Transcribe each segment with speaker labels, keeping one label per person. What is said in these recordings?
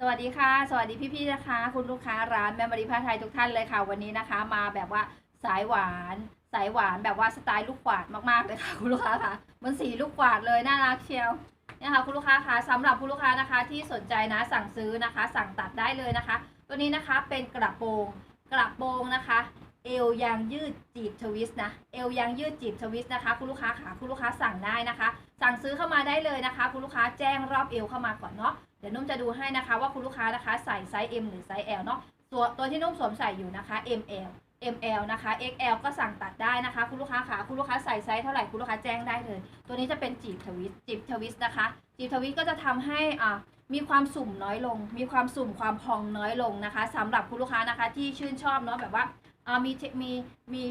Speaker 1: สวัสดีค่ะ สวัสดีพี่ๆนะคะ คุณลูกค้าร้านแม่มารีผ้าไทยทุกท่านเลยค่ะ วันนี้นะคะ มาแบบว่าสายหวาน สายหวานแบบว่าสไตล์ลูกกวาดมากๆเลยค่ะ คุณลูกค้าค่ะมันสีลูกกวาดเลยน่ารักเชียวเนี่ยค่ะคุณลูกค้าคะสำหรับคุณลูกค้านะคะที่สนใจนะสั่งซื้อนะคะ สั่งตัดได้เลยนะคะ ตัวนี้นะคะเป็นกระโปรงกระโปรงนะคะเอวยางยืดจีบทวิสนะเอวยางยืดจีบทวิสนะคะคุณลูกค้าค่ะคุณลูกค้าสั่งได้นะคะ สั่งซื้อเข้ามาได้เลยนะคะ คุณลูกค้าแจ้งรอบเอวเข้ามาก่อนเนาะ เดี๋ยวนุ่มจะดูให้นะคะว่าคุณลูกค้านะคะใส่ไซส์ M หรือไซส์ L เนาะตัวตัวที่นุ่มสวมใส่อยู่นะคะ ML ML นะคะ XL ก็สั่งตัดได้นะคะ คุณลูกค้าค่ะคุณลูกค้าใส่ไซส์เท่าไหร่คุณลูกค้าแจ้งได้เลย ตัวนี้จะเป็นจีบทวิสจีบทวิสนะคะ จีบทวิสก็จะทำให้อ่ามีความสุ่มน้อยลง มีความสุ่มความพองน้อยลงนะคะสำหรับคุณลูกค้านะคะที่ชื่นชอบเนาะแบบว่าอ่ามีมีมี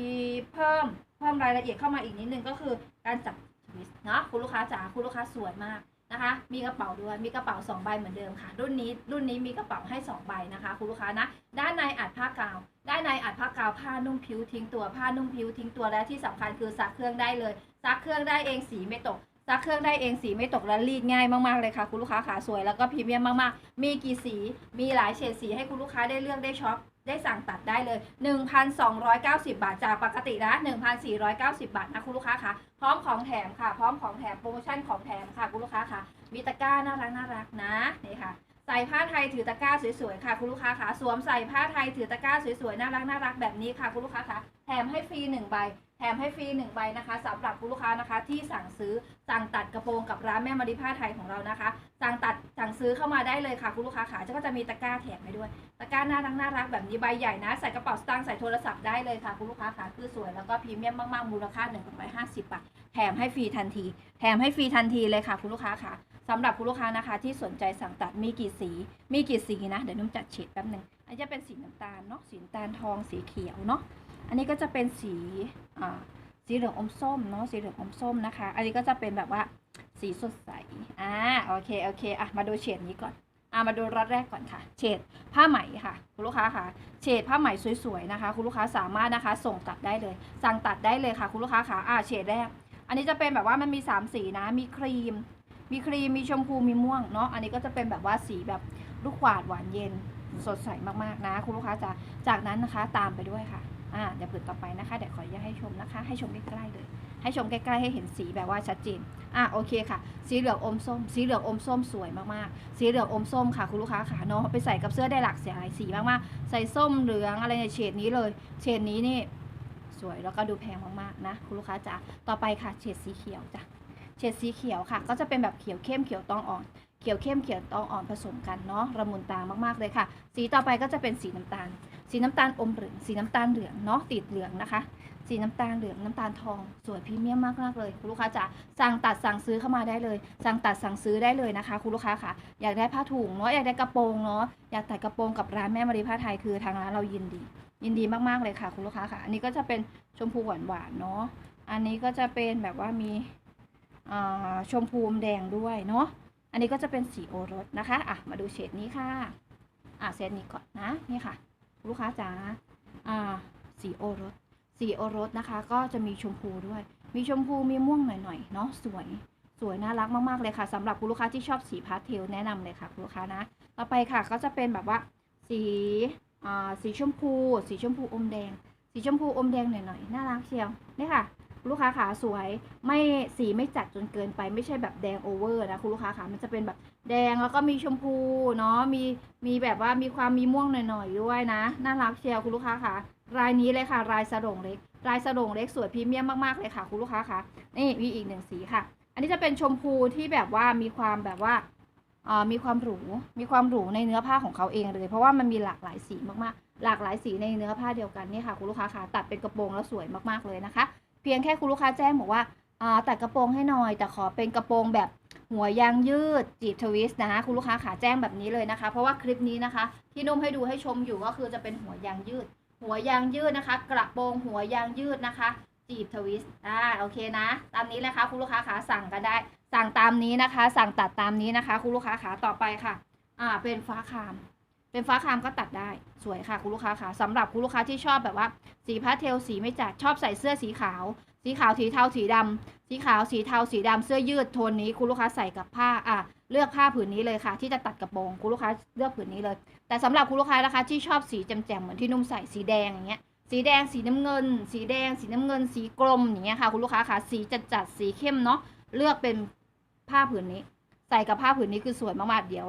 Speaker 1: เพิ่มเพิ่มรายละเอียดเข้ามาอีกนิดนึงก็คือการจับทวิสเนาะคุณลูกค้าจ๋าคุณลูกค้าสวยมาก นะคะ มีกระเป๋าด้วย มีกระเป๋า2ใบเหมือนเดิมค่ะ รุ่นนี้ รุ่นนี้มีกระเป๋าให้ 2 ใบนะคะคุณลูกค้านะ ด้านในอัดผ้ากาว ด้านในอัดผ้ากาว ผ้านุ่มผิวทิ้งตัว ผ้านุ่มผิวทิ้งตัว และที่สำคัญคือซักเครื่องได้เลย ซักเครื่องได้เองสีไม่ตก ซักเครื่องได้เองสีไม่ตกและรีดง่ายมากๆเลยค่ะคุณลูกค้าขาสวยแล้วก็พรีเมียมมากๆ มีกี่สี มีหลายเฉดสีให้คุณลูกค้าได้เลือกได้ช็อป ได้สั่งตัดได้เลย 1,290 บาทจากปกตินะ 1,490 บาทนะคุณลูกค้าค่ะ พร้อมของแถมค่ะ พร้อมของแถมโปรโมชั่นของแถมค่ะคุณลูกค้าค่ะ มีตะกร้าน่ารักน่ารักนะนี่ค่ะ ใส่ผ้าไทยถือตะกร้าสวยๆค่ะ คุณลูกค้าค่ะสวมใส่ผ้าไทยถือตะกร้าสวยๆน่ารักน่ารักแบบนี้ค่ะคุณลูกค้าค่ะแถมให้ฟรีหนึ่งใบ แถมให้ฟรีหนึ่งใบนะคะสำหรับคุณลูกค้านะคะ ที่สั่งซื้อสั่งตัดกระโปรงกับร้านแม่มาริผ้าไทยของเรานะคะ สั่งตัดสั่งซื้อเข้ามาได้เลยค่ะคุณลูกค้าขาก็จะมีตะกร้าแถมให้ด้วย ตะกร้าน่ารักน่ารักแบบนี้ใบใหญ่นะ ใส่กระเป๋าสตางค์ใส่โทรศัพท์ได้เลยค่ะคุณลูกค้าขาคือสวยแล้วก็พรีเมียมมากๆมูลค่า150บาทแถมให้ฟรีทันที แถมให้ฟรีทันทีเลยค่ะคุณลูกค้าค่ะ สำหรับคุณลูกค้านะคะ ที่สนใจสั่งตัดมีกี่สี มีกี่สีนะ เดี๋ยวนุ่มจัดเฉดแป๊บหนึ่งอันนี้จะเป็นสีน้ำตาลเนาะสีน้ำตาลทองสีเขียวเนาะอันนี้ก็จะเป็นสีอ่าสีเหลืองอมส้มเนาะสีเหลืองอมส้มนะคะ อันนี้ก็จะเป็นแบบว่าสีสดใสอ่าโอเคโอเคอะมาดูเฉดนี้ก่อนอะมาดูรอดแรกก่อนค่ะ เฉดผ้าไหมค่ะ คุณลูกค้าค่ะ เฉดผ้าไหมสวยๆนะคะ คุณลูกค้าสามารถนะคะ ส่งตัดได้เลย สั่งตัดได้เลยค่ะ คุณลูกค้าค่ะอ่าเฉดแรก อันนี้จะเป็นแบบว่ามันมีสามสีนะมีครีม มีครีม มีชมพู มีม่วงเนาะ อันนี้ก็จะเป็นแบบว่าสีแบบลูกขวาดหวานเย็น สดใสมากๆนะ คุณลูกค้าจะจากนั้นนะคะตามไปด้วยค่ะ อ่า เดี๋ยวผืนต่อไปนะคะ เดี๋ยวขออนุญาตให้ชมนะคะ ให้ชมใกล้ๆเลย ให้ชมใกล้ๆให้เห็นสีแบบว่าชัดเจน อะโอเคค่ะ สีเหลืองอมส้ม สีเหลืองอมส้มสวยมากๆ สีเหลืองอมส้มค่ะคุณลูกค้าค่ะเนาะ ไปใส่กับเสื้อได้หลากหลายสีมากๆ ใส่ส้มเหลืองอะไรในเฉดนี้เลย เฉดนี้นี่สวยแล้วก็ดูแพงมากๆนะคุณลูกค้าจ๋า ต่อไปค่ะเฉดสีเขียวจ้ะ เฉดสีเขียวค่ะ ก็จะเป็นแบบเขียวเข้มเขียวตองอ่อน เขียวเข้มเขียวตองอ่อนผสมกันเนาะระมุนตามากๆเลยค่ะ สีต่อไปก็จะเป็นสีน้ำตาล สีน้ำตาลอมเหลือง สีน้ำตาลเหลืองเนาะติดเหลืองนะคะ สีน้ำตาลเหลืองน้ำตาลทองสวยพรีเมียมมากๆเลยคุณลูกค้าจ๋าสั่งตัดสั่งซื้อเข้ามาได้เลย สั่งตัดสั่งซื้อได้เลยนะคะคุณลูกค้าค่ะ อยากได้ผ้าถุงเนาะอยากได้กระโปรงเนาะอยากตัดกระโปรงกับร้านแม่มารีผ้าไทยคือทางร้านเรายินดี ยินดีมากๆเลยค่ะ คุณลูกค้าค่ะ อันนี้ก็จะเป็นชมพูหวานๆเนาะอันนี้ก็จะเป็นแบบว่ามี ชมพูอมแดงด้วยเนาะ อันนี้ก็จะเป็นสีโอรสนะคะ อะ มาดูเฉดนี้ค่ะ อะเซตนี้ก่อนนะ นี่ค่ะ ลูกค้าจ๋า อ่า สีโอรส สีโอรสนะคะ ก็จะมีชมพูด้วย มีชมพู มีม่วงหน่อยๆ เนาะ สวย สวยน่ารักมากๆเลยค่ะสำหรับคุณลูกค้าที่ชอบสีพาสเทลแนะนำเลยค่ะคุณลูกค้านะ ต่อไปค่ะ ก็จะเป็นแบบว่า สี อ่า สีชมพู สีชมพูอมแดง สีชมพูอมแดงหน่อยๆ น่ารักเชียว นี่ค่ะ ลูกค้าขาสวย ไม่สีไม่จัดจนเกินไป ไม่ใช่แบบแดงโอเวอร์นะคุณลูกค้าขามันจะเป็นแบบแดงแล้วก็มีชมพูเนาะมีมีแบบว่ามีความมีม่วงหน่อยๆด้วยนะน่ารักเชียวคุณลูกค้าค่ะรายนี้เลยค่ะ รายสะดงเล็ก รายสะดงเล็กสวยพรีเมียมมากๆเลยค่ะคุณลูกค้าค่ะนี่มีอีกหนึ่งสีค่ะ อันนี้จะเป็นชมพูที่แบบว่ามีความแบบว่าอ่ามีความหรู มีความหรูในเนื้อผ้าของเขาเองเลย เพราะว่ามันมีหลากหลายสีมากๆ หลากหลายสีในเนื้อผ้าเดียวกันนี่ค่ะคุณลูกค้าค่ะตัดเป็นกระโปรงแล้วสวยมากๆเลยนะคะ พียงแค่คุณลูกค้าแจ้งบอกว่าอ่าตัดกระโปรงให้หน่อย แต่ขอเป็นกระโปรงแบบหัวยางยืดจีบทวิสต์นะคะคุณลูกค้าขาแจ้งแบบนี้เลยนะคะ เพราะว่าคลิปนี้นะคะ ที่นุ่มให้ดูให้ชมอยู่ก็คือจะเป็นหัวยางยืด หัวยางยืดนะคะ กระโปรงหัวยางยืดนะคะ จีบทวิสต์อ่าโอเคนะ ตามนี้เลยค่ะคุณลูกค้าขาสั่งกันได้ สั่งตามนี้นะคะ สั่งตัดตามนี้นะคะคุณลูกค้าขาต่อไปค่ะ อ่าเป็นฟ้าคาม เป็นฟ้าคามก็ตัดได้สวยค่ะคุณลูกค้าขาสำหรับคุณลูกค้าที่ชอบแบบว่า สีพาสเทลสีไม่จัดชอบใส่เสื้อสีขาว สีขาวสีเทาสีดำสีขาวสีเทาสีดำเสื้อยืดโทนนี้คุณลูกค้าใส่กับผ้าอะเลือกผ้าผืนนี้เลยค่ะ ที่จะตัดกระโปรงคุณลูกค้าเลือกผืนนี้เลย แต่สำหรับคุณลูกค้านะคะที่ชอบสีแจ่มๆเหมือนที่นุ่มใส่สีแดงอย่างเงี้ยสีแดงสีน้ำเงิน สีแดง สีน้ำเงิน สีกลมอย่างเงี้ยค่ะคุณลูกค้าค่ะสีจัดๆสีเข้มเนาะเลือกเป็นผ้าผืนนี้ ใส่กับผ้าผืนนี้คือสวยมากๆเดี๋ยว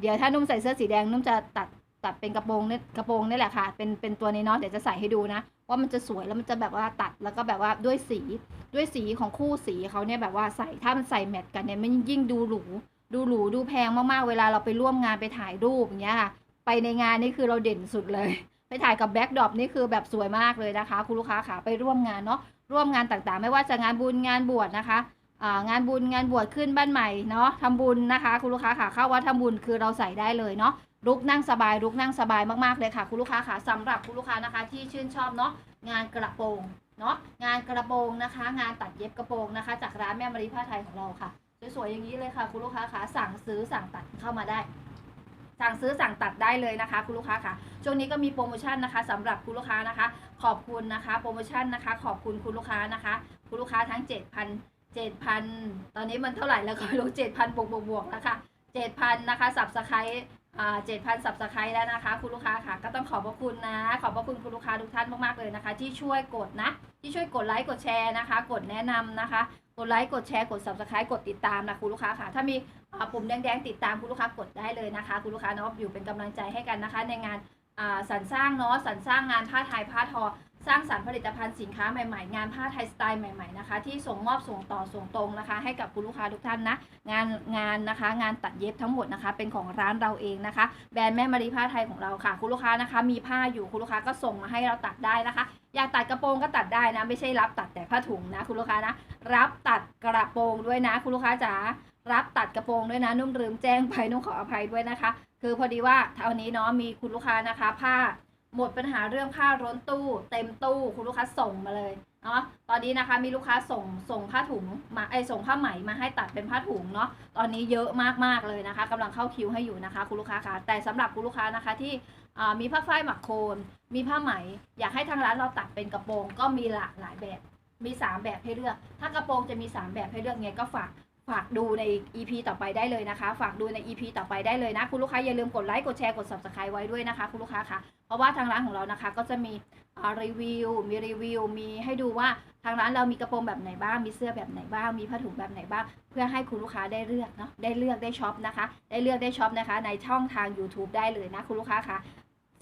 Speaker 1: เดี๋ยวถ้านุ่มใส่เสื้อสีแดงนุ่มจะตัดตัดเป็นกระโปรงเนี่ยกระโปรงนี่แหละค่ะ เป็นเป็นตัวนี้เนาะเดี๋ยวจะใส่ให้ดูนะ ว่ามันจะสวยแล้วมันจะแบบว่าตัดแล้วก็แบบว่าด้วยสีด้วยสีของคู่สีเขาเนี่ยแบบว่าใส่ถ้ามันใส่แมทกันเนี่ยมันยิ่งดูหรูดูหรูดูแพงมากๆ เวลาเราไปร่วมงานไปถ่ายรูปอย่างเงี้ยค่ะไปในงานนี่คือเราเด่นสุดเลย ไปถ่ายกับแบ็กดรอปนี่คือแบบสวยมากเลยนะคะ คุณลูกค้าค่ะไปร่วมงานเนาะร่วมงานต่างๆ ไม่ว่าจะงานบุญงานบวชนะคะ งานบุญงานบวชขึ้นบ้านใหม่เนาะทำบุญนะคะ คุณลูกค้าค่ะเข้าวัดทำบุญคือเราใส่ได้เลยเนาะลุกนั่งสบายลุกนั่งสบายมากๆเลยค่ะ คุณลูกค้าค่ะสำหรับคุณลูกค้านะคะที่ชื่นชอบเนาะงานกระโปรงเนาะงานกระโปรงนะคะ งานตัดเย็บกระโปรงนะคะ จากร้านแม่มารีผ้าไทยของเราค่ะสวยๆอย่างนี้เลยค่ะ คุณลูกค้าค่ะสั่งซื้อสั่งตัดเข้ามาได้ สั่งซื้อสั่งตัดได้เลยนะคะ คุณลูกค้าค่ะช่วงนี้ก็มีโปรโมชั่นนะคะสำหรับคุณลูกค้านะคะ ขอบคุณนะคะ โปรโมชั่นนะคะ ขอบคุณคุณลูกค้านะคะ คุณลูกค้าทั้ง7,000 7,000ตอนนี้มันเท่าไหร่แล้วก็ไม่รู้7,000บวกบวกบวกนะคะ7,000นะคะสับสไครอ่า7,000สับสไครแล้วนะคะ คุณลูกค้าค่ะ ก็ต้องขอบพระคุณนะ ขอบพระคุณคุณลูกค้าทุกท่านมากๆเลยนะคะ ที่ช่วยกดนะ ที่ช่วยกดไลค์กดแชร์นะคะ กดแนะนำนะคะ กดไลค์กดแชร์กด subscribe กดติดตามนะคุณลูกค้าค่ะ ถ้ามีอ่าปุ่มแดงๆติดตามคุณลูกค้ากดได้เลยนะคะ คุณลูกค้าเนาะอยู่เป็นกำลังใจให้กันนะคะ ในงานอ่าสรรสร้างเนาะสรรสร้างงานผ้าไทยผ้าทอ สร้างสรรค์ผลิตภัณฑ์สินค้าใหม่ๆ งานผ้าไทยสไตล์ใหม่ๆนะคะ ที่ส่งมอบส่งต่อส่งตรงนะคะ ให้กับคุณลูกค้าทุกท่านนะ งานงานนะคะ งานตัดเย็บทั้งหมดนะคะ เป็นของร้านเราเองนะคะ แบรนด์แม่มารีผ้าไทยของเราค่ะ คุณลูกค้านะคะ มีผ้าอยู่คุณลูกค้าก็ส่งมาให้เราตัดได้นะคะ อยากตัดกระโปรงก็ตัดได้นะ ไม่ใช่รับตัดแต่ผ้าถุงนะ คุณลูกค้านะ รับตัดกระโปรงด้วยนะ คุณลูกค้าจ๋ารับตัดกระโปรงด้วยนะนุ่มลืมแจ้งไปนุ่มขออภัยด้วยนะคะ คือพอดีว่าเท่านี้เนาะมีคุณลูกค้านะคะ ผ้า หมดปัญหาเรื่องผ้าร้นตู้ เต็มตู้คุณลูกค้าส่งมาเลยเนาะตอนนี้นะคะมีลูกค้าส่งส่งผ้าถุงมาไอส่งผ้าไหมมาให้ตัดเป็นผ้าถุงเนาะตอนนี้เยอะมากๆเลยนะคะกำลังเข้าคิวให้อยู่นะคะ คุณลูกค้าคะแต่สำหรับคุณลูกค้านะคะที่มีผ้าฝ้ายหมักโคนมีผ้าไหม อยากให้ทางร้านเราตัดเป็นกระโปรงก็มีหลากหลายแบบมี 3 แบบให้เลือก ถ้ากระโปรงจะมี 3 แบบให้เลือกไงก็ฝาก ฝากดูใน EP ต่อไปได้เลยนะคะ ฝากดูใน EP ต่อไปได้เลยนะ คุณลูกค้าอย่าลืมกดไลค์ กดแชร์ กด subscribe ไว้ด้วยนะคะ คุณลูกค้าค่ะ เพราะว่าทางร้านของเรานะคะ ก็จะมีรีวิว มีรีวิว มีให้ดูว่าทางร้านเรามีกระโปรงแบบไหนบ้าง มีเสื้อแบบไหนบ้าง มีผ้าถุงแบบไหนบ้าง เพื่อให้คุณลูกค้าได้เลือกเนาะ ได้เลือกได้ช็อปนะคะ ได้เลือกได้ช็อปนะคะ ในช่องทาง YouTube ได้เลยนะคุณลูกค้าค่ะ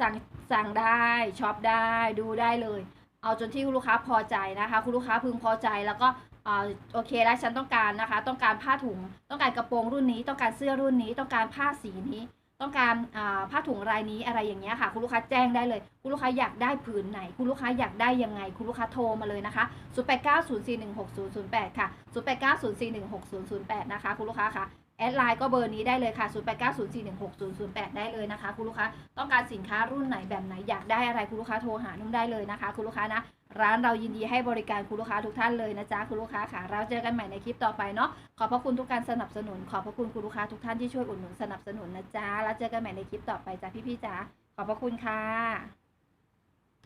Speaker 1: สั่งสั่งได้ช็อปได้ดูได้เลย เอาจนที่คุณลูกค้าพอใจนะคะ คุณลูกค้าพึงพอใจแล้วก็ อ่าโอเคแล้วฉันต้องการนะคะ ต้องการผ้าถุง ต้องการกระโปรงรุ่นนี้ ต้องการเสื้อรุ่นนี้ ต้องการผ้าสีนี้ ต้องการอ่าผ้าถุงลายนี้อะไรอย่างเงี้ยค่ะ คุณลูกค้าแจ้งได้เลย คุณลูกค้าอยากได้ผืนไหน คุณลูกค้าอยากได้ยังไง คุณลูกค้าโทรมาเลยนะคะ 0890416008 ค่ะ 0890416008 นะคะ คุณลูกค้าค่ะแอดไลน์ก็เบอร์นี้ได้เลยค่ะ 0890416008 ได้เลยนะคะ คุณลูกค้า ต้องการสินค้ารุ่นไหนแบบไหนอยากได้อะไรคุณลูกค้าโทรหานุ่มได้เลยนะคะ คุณลูกค้านะ ร้านเรายินดีให้บริการคุณลูกค้าทุกท่านเลยนะจ๊ะคุณลูกค้าค่ะเราเจอกันใหม่ในคลิปต่อไปเนาะขอบพระคุณทุกการสนับสนุน ขอบพระคุณคุณลูกค้าทุกท่านที่ช่วยอุดหนุนสนับสนุนนะจ๊ะแล้วเจอกันใหม่ในคลิปต่อไปจ้ะพี่ๆจ๋าขอบพระคุณค่ะ